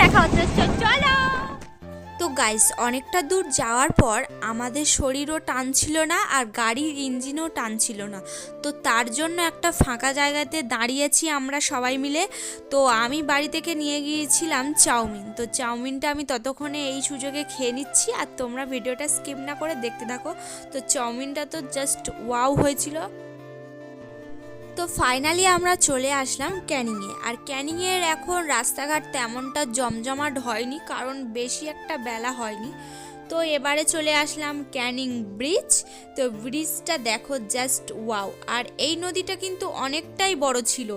দেখা হচ্ছে চলো। তো গাইস অনেকটা দূর যাওয়ার পর আমাদের শরীরও টানছিল না আর গাড়ির ইঞ্জিনও টানছিল না। তো তার জন্য একটা ফাঁকা জায়গাতে দাঁড়িয়েছি আমরা সবাই মিলে। তো আমি বাড়ি থেকে নিয়ে গিয়েছিলাম চাউমিন। তো চাউমিনটা আমি ততক্ষণে এই সুযোগে খেয়ে নিচ্ছি আর তোমরা ভিডিওটা স্কিপ না করে দেখতে থাকো। তো চাউমিনটা তো জাস্ট ওয়াও হয়েছিল। তো ফাইনালি আমরা চলে আসলাম ক্যানিংয়ে। আর ক্যানিংয়ের এখন রাস্তাঘাট তেমনটা জমজমাট হয়নি, কারণ বেশি একটা বেলা হয়নি। তো এবারে চলে আসলাম ক্যানিং ব্রিজ। তো ব্রিজটা দেখো জাস্ট ওয়াও আর এই নদীটা কিন্তু অনেকটাই বড় ছিল।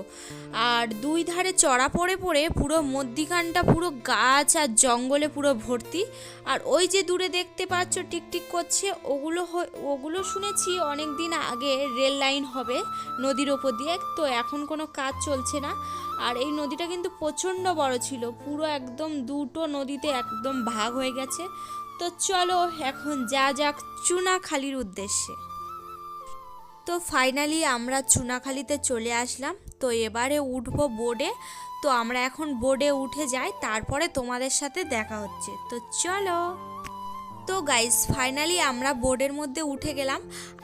আর দুই ধারে চড়া পড়ে পড়ে পুরো মধ্যিখানটা পুরো গাছ আর জঙ্গলে পুরো ভর্তি। আর ওই যে দূরে দেখতে পাচ্ছ টিকটিক করছে, ওগুলো ওগুলো শুনেছি অনেক দিন আগে রেল লাইন হবে নদীর ওপর দিয়ে, তো এখন কোনো কাজ চলছে না। আর এই নদীটা কিন্তু প্রচণ্ড বড় ছিল, পুরো একদম দুটো নদীতে একদম ভাগ হয়ে গেছে। তো চলো এখন যা যাক চুনাখালির উদ্দেশ্যে। তো ফাইনালি আমরা চুনাখালিতে চলে আসলাম। তো এবারে উঠবো বোর্ডে তো আমরা এখন বোর্ডে উঠে যাই, তারপরে তোমাদের সাথে দেখা হচ্ছে। তো চলো। তো গাইস ফাইনালি আমরা বোর্ডের মধ্যে উঠে গেলাম।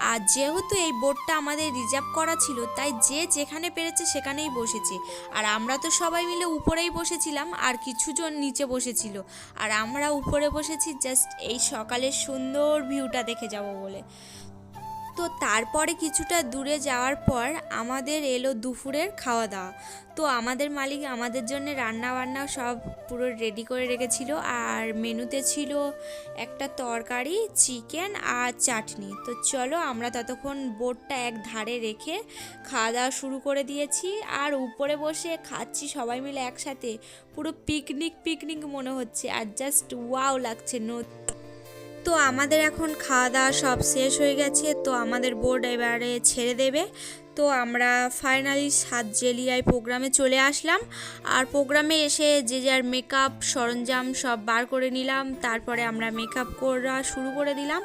আর যেহেতু এই বোর্ডটা আমাদের রিজার্ভ করা ছিল, তাই যে যেখানে পেরেছে সেখানেই বসেছে। আর আমরা তো সবাই মিলে উপরেই বসেছিলাম, আর কিছুজন নিচে বসেছিল। আর আমরা উপরে বসেছি জাস্ট এই সকালের সুন্দর ভিউটা দেখে যাব বলে। তো তারপরে কিছুটা দূরে যাওয়ার পর আমাদের এলো দুপুরের খাওয়া দাওয়া তো আমাদের মালিক আমাদের জন্য রান্না বান্না সব পুরো রেডি করে রেখেছিল। আর মেনুতে ছিল একটা তরকারি চিকেন আর চাটনি। তো চলো আমরা ততক্ষণ বোর্ডটা এক ধারে রেখে খাওয়া দাওয়া শুরু করে দিয়েছি। আর উপরে বসে খাচ্ছি সবাই মিলে একসাথে। পুরো পিকনিক পিকনিক মনে হচ্ছে। আর জাস্ট ওয়াও লাগছে নো- তো আমাদের এখন খাওয়া দাওয়া সব শেষ হয়ে গেছে, তো আমাদের বোর্ড এবারে ছেড়ে দেবে। তো আমরা ফাইনালি সাত জেলিয়ায় প্রোগ্রামে চলে আসলাম। আর প্রোগ্রামে এসে যে যার মেকআপ সরঞ্জাম সব বার করে নিলাম। তারপরে আমরা মেকআপ করা শুরু করে দিলাম।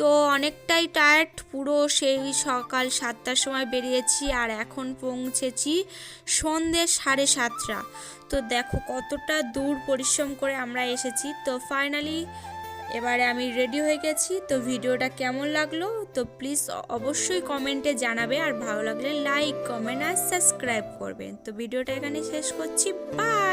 তো অনেকটাই টায়ার্ড পুরো সেই সকাল সাতটার সময় বেরিয়েছি আর এখন পৌঁছেছি সন্ধে সাড়ে সাতটা। তো দেখো কতটা দূর পরিশ্রম করে আমরা এসেছি। তো ফাইনালি এবারে আমি রেডি হয়ে গেছি। তো ভিডিওটা কেমন লাগল? তো প্লিজ অবশ্যই কমেন্টে জানাবে। আর ভালো লাগলে লাইক কমেন্ট আর সাবস্ক্রাইব করবেন তো ভিডিওটা এখানে শেষ করছি। বাই